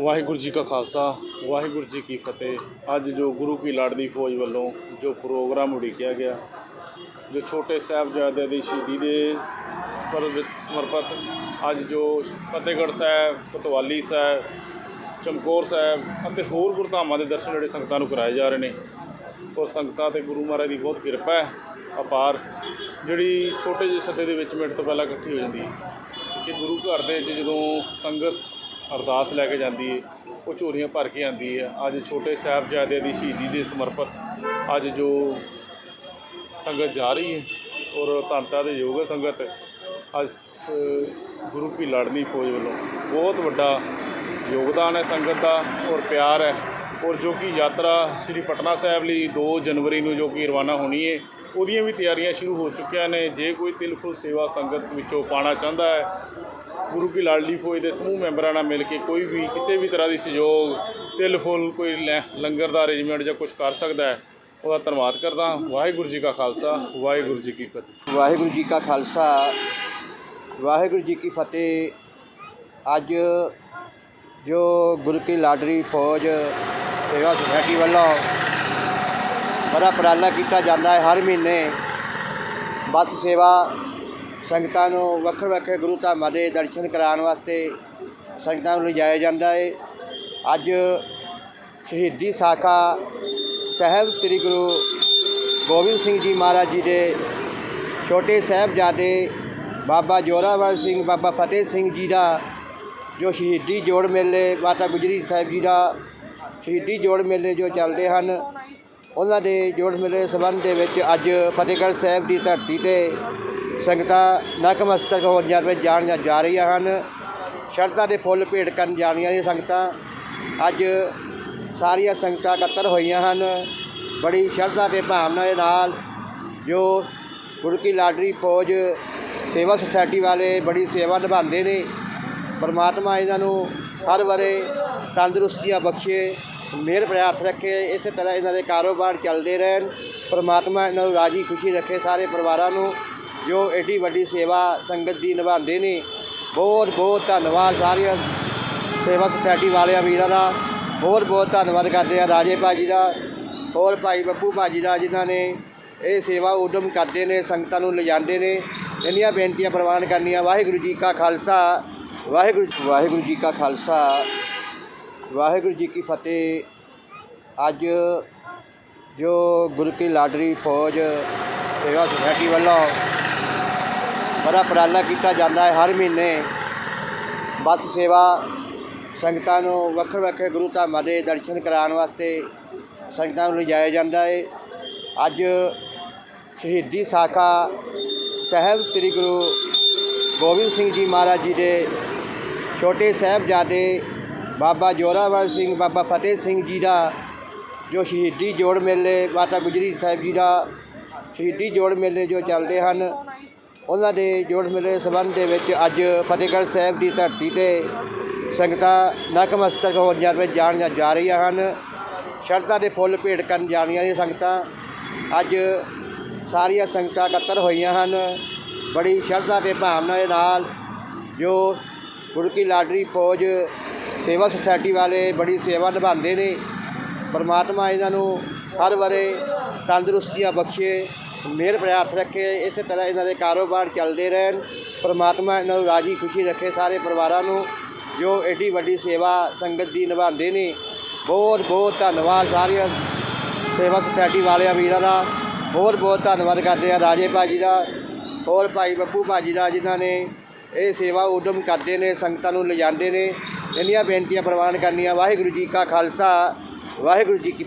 ਵਾਹਿਗੁਰੂ ਜੀ ਕਾ ਖਾਲਸਾ, ਵਾਹਿਗੁਰੂ ਜੀ ਕੀ ਫਤਿਹ। ਅੱਜ ਜੋ ਗੁਰੂ ਕੀ ਲਾਡਲੀ ਫੌਜ ਵੱਲੋਂ ਜੋ ਪ੍ਰੋਗਰਾਮ ਉਡੀਕਿਆ ਗਿਆ, ਜੋ ਛੋਟੇ ਸਾਹਿਬਜ਼ਾਦੇ ਦੀ ਸ਼ਹੀਦੀ ਦੇ ਸਮਰਪਿਤ, ਅੱਜ ਜੋ ਫਤਿਹਗੜ੍ਹ ਸਾਹਿਬ, ਪਤਵਾਲੀ ਸਾਹਿਬ ਚਮਕੌਰ ਸਾਹਿਬ ਅਤੇ ਹੋਰ ਗੁਰਧਾਮਾਂ ਦੇ ਦਰਸ਼ਨ ਜਿਹੜੇ ਸੰਗਤਾਂ ਨੂੰ ਕਰਾਏ ਜਾ ਰਹੇ ਨੇ, ਔਰ ਸੰਗਤਾਂ ਤੇ ਗੁਰੂ ਮਹਾਰਾਜ ਦੀ ਬਹੁਤ ਕਿਰਪਾ ਹੈ, ਅਪਾਰ, ਜਿਹੜੀ ਛੋਟੇ ਜਿਹੇ ਸੱਦੇ ਦੇ ਵਿੱਚ ਮਿੰਟ ਤੋਂ ਪਹਿਲਾਂ ਇਕੱਠੀ ਹੋ ਜਾਂਦੀ ਹੈ, ਕਿ ਗੁਰੂ ਘਰ ਦੇ ਵਿੱਚ ਜਦੋਂ ਸੰਗਤ ਅਰਦਾਸ ਲੈ ਕੇ ਜਾਂਦੀ ਹੈ, ਉਹ ਝੋਲੀਆਂ ਭਰ ਕੇ ਆਉਂਦੀ ਹੈ, ਅੱਜ ਛੋਟੇ ਸਾਹਿਬਜ਼ਾਦੇ ਦੀ ਸ਼ਹੀਦੀ ਦੇ ਸਮਰਪਿਤ ਅੱਜ ਜੋ ਸੰਗਤ ਜਾ ਰਹੀ ਹੈ, ਔਰ ਧੰਨਤਾ ਦੇ ਯੋਗ ਹੈ ਸੰਗਤ, ਅੱਜ ਗੁਰੂ ਕੀ ਲੜਨੀ ਫੌਜ ਵੱਲੋਂ ਬਹੁਤ ਵੱਡਾ ਯੋਗਦਾਨ ਹੈ ਸੰਗਤ ਦਾ ਔਰ ਪਿਆਰ ਹੈ। ਔਰ ਜੋ ਕਿ ਯਾਤਰਾ ਸ੍ਰੀ ਪਟਨਾ ਸਾਹਿਬ ਲਈ 2 ਜਨਵਰੀ ਨੂੰ ਜੋ ਕਿ ਰਵਾਨਾ ਹੋਣੀ ਹੈ ਉਹਦੀਆਂ ਵੀ ਤਿਆਰੀਆਂ ਸ਼ੁਰੂ ਹੋ ਚੁੱਕੀਆਂ ਨੇ। ਜੇ ਕੋਈ ਤਿਲਫੁਲ ਸੇਵਾ ਸੰਗਤ ਵਿੱਚੋਂ ਪਾਣਾ ਚਾਹੁੰਦਾ ਹੈ, ਗੁਰੂ ਕੀ ਲਾਡਲੀ ਫੌਜ ਦੇ ਸਮੂਹ ਮੈਂਬਰਾਂ ਨਾਲ ਮਿਲ ਕੇ ਕੋਈ ਵੀ ਕਿਸੇ ਵੀ ਤਰ੍ਹਾਂ ਦੀ ਸਹਿਯੋਗ, ਤਿਲ ਫੁੱਲ, ਕੋਈ ਲੈ- ਲੰਗਰ ਦਾ ਅਰੇਂਜਮੈਂਟ ਜਾਂ ਕੁਝ ਕਰ ਸਕਦਾ ਹੈ, ਉਹਦਾ ਧੰਨਵਾਦ ਕਰਦਾ ਵਾਹਿਗੁਰੂ ਜੀ ਕਾ ਖਾਲਸਾ, ਵਾਹਿਗੁਰੂ ਜੀ ਕੀ ਫਤਿਹ। ਵਾਹਿਗੁਰੂ ਜੀ ਕਾ ਖਾਲਸਾ, ਵਾਹਿਗੁਰੂ ਜੀ ਕੀ ਫਤਿਹ। ਅੱਜ ਜੋ ਗੁਰੂ ਕੀ ਲਾਡਰੀ ਫੌਜ ਸੇਵਾ ਸੁਸਾਇਟੀ ਵੱਲੋਂ ਬੜਾ ਉਪਰਾਲਾ ਕੀਤਾ ਜਾਂਦਾ ਹੈ ਹਰ ਮਹੀਨੇ। ਬੱਸ ਸੇਵਾ ਸੰਗਤਾਂ ਨੂੰ ਵੱਖਰੇ ਵੱਖਰੇ ਗੁਰੂ ਧਾਮਾਂ ਦੇ ਦਰਸ਼ਨ ਕਰਾਉਣ ਵਾਸਤੇ ਸੰਗਤਾਂ ਨੂੰ ਲਿਜਾਇਆ ਜਾਂਦਾ ਹੈ ਅੱਜ ਸ਼ਹੀਦੀ ਸਾਖਾ ਸਾਹਿਬ ਸ੍ਰੀ ਗੁਰੂ ਗੋਬਿੰਦ ਸਿੰਘ ਜੀ ਮਹਾਰਾਜ ਜੀ ਦੇ ਛੋਟੇ ਸਾਹਿਬਜ਼ਾਦੇ ਬਾਬਾ ਜੋਰਾਵਰ ਸਿੰਘ, ਬਾਬਾ ਫਤਿਹ ਸਿੰਘ ਜੀ ਦਾ ਜੋ ਸ਼ਹੀਦੀ ਜੋੜ ਮੇਲੇ ਮਾਤਾ ਗੁਜਰੀ ਸਾਹਿਬ ਜੀ ਦਾ ਸ਼ਹੀਦੀ ਜੋੜ ਮੇਲੇ ਜੋ ਚੱਲਦੇ ਹਨ, ਉਹਨਾਂ ਦੇ ਜੋੜ ਮੇਲੇ ਦੇ ਸੰਬੰਧ ਦੇ ਵਿੱਚ ਅੱਜ ਫਤਿਹਗੜ੍ਹ ਸਾਹਿਬ ਦੀ ਧਰਤੀ ਤੇ ਸੰਗਤਾਂ ਨਕਮਸਤਕ ਹੋ ਜਾਣ ਜਾਣੀਆਂ ਜਾ ਰਹੀਆਂ ਹਨ। ਸ਼ਰਧਾ ਦੇ ਫੁੱਲ ਭੇਟ ਕਰਨ ਜਾਣੀਆਂ ਨੇ ਸੰਗਤਾਂ। ਅੱਜ ਸਾਰੀਆਂ ਸੰਗਤਾਂ ਇਕੱਤਰ ਹੋਈਆਂ ਹਨ। ਬੜੀ ਸ਼ਰਧਾ ਤੇ ਭਾਵਨਾ ਦੇ ਨਾਲ ਜੋ ਗੁਰੂ ਕੀ ਲਾਡਰੀ ਫੌਜ ਸੇਵਾ ਸੁਸਾਇਟੀ ਵਾਲੇ ਬੜੀ ਸੇਵਾ ਨਿਭਾਉਂਦੇ ਨੇ। ਪਰਮਾਤਮਾ ਇਹਨਾਂ ਨੂੰ ਹਰ ਵਰੇ ਤੰਦਰੁਸਤੀਆਂ ਬਖਸ਼ੇ, ਮਿਹਰ ਪ੍ਰਿਆਸ ਰੱਖੇ, ਇਸੇ ਤਰ੍ਹਾਂ ਇਹਨਾਂ ਦੇ ਕਾਰੋਬਾਰ ਚੱਲਦੇ ਰਹਿਣ, ਪਰਮਾਤਮਾ ਇਹਨਾਂ ਨੂੰ ਰਾਜੀ ਖੁਸ਼ੀ ਰੱਖੇ ਸਾਰੇ ਪਰਿਵਾਰਾਂ ਨੂੰ, ਜੋ ਐਡੀ ਵੱਡੀ ਸੇਵਾ ਸੰਗਤ ਦੀ ਨਿਭਾਉਂਦੇ ਨੇ। ਬਹੁਤ ਬਹੁਤ ਧੰਨਵਾਦ ਸਾਰੀਆਂ ਸੇਵਾ ਸੁਸਾਇਟੀ ਵਾਲਿਆਂ, ਵੀਰਾਂ ਦਾ। ਬਹੁਤ ਬਹੁਤ ਧੰਨਵਾਦ ਕਰਦੇ ਆ ਰਾਜੇ ਭਾਜੀ ਦਾ, ਹੋਰ ਭਾਈ ਬੱਬੂ ਭਾਜੀ ਦਾ, ਜਿਨ੍ਹਾਂ ਨੇ ਇਹ ਸੇਵਾ ਉਦਮ ਕਰਦੇ ਨੇ, ਸੰਗਤਾਂ ਨੂੰ ਲਿਜਾਂਦੇ ਨੇ। ਇੰਨੀਆਂ ਬੇਨਤੀਆਂ ਪ੍ਰਵਾਨ ਕਰਨੀਆਂ। ਵਾਹਿਗੁਰੂ ਜੀ ਕਾ ਖਾਲਸਾ। ਵਾਹਿਗੁਰੂ ਵਾਹਿਗੁਰੂ ਜੀ ਕਾ ਖਾਲਸਾ। ਵਾਹਿਗੁਰੂ ਜੀ ਕੀ ਫਤਿਹ। ਅੱਜ ਜੋ ਗੁਰੂ ਕੀ ਲਾਡਰੀ ਫੌਜ ਸੇਵਾ ਸੁਸਾਇਟੀ ਵੱਲੋਂ ਬੜਾ ਉਪਰਾਲਾ ਕੀਤਾ ਜਾਂਦਾ ਹੈ ਹਰ ਮਹੀਨੇ, ਬੱਸ ਸੇਵਾ ਸੰਗਤਾਂ ਨੂੰ ਵੱਖਰੇ ਵੱਖਰੇ ਗੁਰੂ ਧਾਮਾਂ ਦੇ ਦਰਸ਼ਨ ਕਰਾਉਣ ਵਾਸਤੇ ਸੰਗਤਾਂ ਨੂੰ ਲਿਜਾਇਆ ਜਾਂਦਾ ਹੈ। ਅੱਜ ਸ਼ਹੀਦੀ ਸਾਖਾ ਸਾਹਿਬ ਸ੍ਰੀ ਗੁਰੂ ਗੋਬਿੰਦ ਸਿੰਘ ਜੀ ਮਹਾਰਾਜ ਜੀ ਦੇ ਛੋਟੇ ਸਾਹਿਬਜ਼ਾਦੇ ਬਾਬਾ ਜੋਰਾਵਰ ਸਿੰਘ, ਬਾਬਾ ਫਤਿਹ ਸਿੰਘ ਜੀ ਦਾ, ਜੋ ਸ਼ਹੀਦੀ ਜੋੜ ਮੇਲੇ, ਮਾਤਾ ਗੁਜਰੀ ਸਾਹਿਬ ਜੀ ਦਾ ਸ਼ਹੀਦੀ ਜੋੜ ਮੇਲੇ ਜੋ ਚੱਲਦੇ ਹਨ, ਉਹਨਾਂ ਦੇ ਜੋੜ ਮੇਲੇ ਦੇ ਸੰਬੰਧ ਦੇ ਵਿੱਚ ਅੱਜ ਫਤਿਹਗੜ੍ਹ ਸਾਹਿਬ ਦੀ ਧਰਤੀ ਤੇ ਸੰਗਤਾਂ ਨਕਮਸਤਕ ਹੋ ਜਾਣ ਜਾ ਰਹੀਆਂ ਹਨ। ਸ਼ਰਧਾ ਦੇ ਫੁੱਲ ਭੇਟ ਕਰਨ ਜਾਣੀਆਂ ਨੇ ਸੰਗਤਾਂ। ਅੱਜ ਸਾਰੀਆਂ ਸੰਗਤਾਂ ਇਕੱਤਰ ਹੋਈਆਂ ਹਨ। ਬੜੀ ਸ਼ਰਧਾ ਤੇ ਭਾਵਨਾ ਦੇ ਨਾਲ ਜੋ ਗੁਰੂ ਕੀ ਲਾਡਰੀ ਫੌਜ, ਸੇਵਾ ਸੁਸਾਇਟੀ ਵਾਲੇ ਬੜੀ ਸੇਵਾ ਨਿਭਾਉਂਦੇ ਨੇ। ਪਰਮਾਤਮਾ ਇਹਨਾਂ ਨੂੰ ਹਰ ਵਰੇ ਤੰਦਰੁਸਤੀਆਂ ਬਖਸ਼ੇ, ਮਿਹਰ ਪ੍ਰਿਆਸ ਰੱਖੇ, ਇਸੇ ਤਰ੍ਹਾਂ ਇਹਨਾਂ ਦੇ ਕਾਰੋਬਾਰ ਚੱਲਦੇ ਰਹਿਣ। ਪਰਮਾਤਮਾ ਇਹਨਾਂ ਨੂੰ ਰਾਜੀ ਖੁਸ਼ੀ ਰੱਖੇ ਸਾਰੇ ਪਰਿਵਾਰਾਂ ਨੂੰ, ਜੋ ਐਡੀ ਵੱਡੀ ਸੇਵਾ ਸੰਗਤ ਦੀ ਨਿਭਾਉਂਦੇ ਨੇ। ਬਹੁਤ ਬਹੁਤ ਧੰਨਵਾਦ ਸਾਰੀਆਂ ਸੇਵਾ ਸੁਸਾਇਟੀ ਵਾਲਿਆਂ ਵੀਰਾਂ ਦਾ। ਬਹੁਤ ਬਹੁਤ ਧੰਨਵਾਦ ਕਰਦੇ ਆ ਰਾਜੇ ਭਾਜੀ ਦਾ, ਹੋਰ ਭਾਈ ਬੱਬੂ ਭਾਜੀ ਦਾ ਜਿਨ੍ਹਾਂ ਨੇ ਇਹ ਸੇਵਾ ਉਦਮ ਕਰਦੇ ਨੇ, ਸੰਗਤਾਂ ਨੂੰ ਲਿਜਾਂਦੇ ਨੇ। ਇੰਨੀਆਂ ਬੇਨਤੀਆਂ ਪ੍ਰਵਾਨ ਕਰਨੀਆਂ। ਵਾਹਿਗੁਰੂ ਜੀ ਕਾ ਖਾਲਸਾ, ਵਾਹਿਗੁਰੂ ਜੀ ਕੀ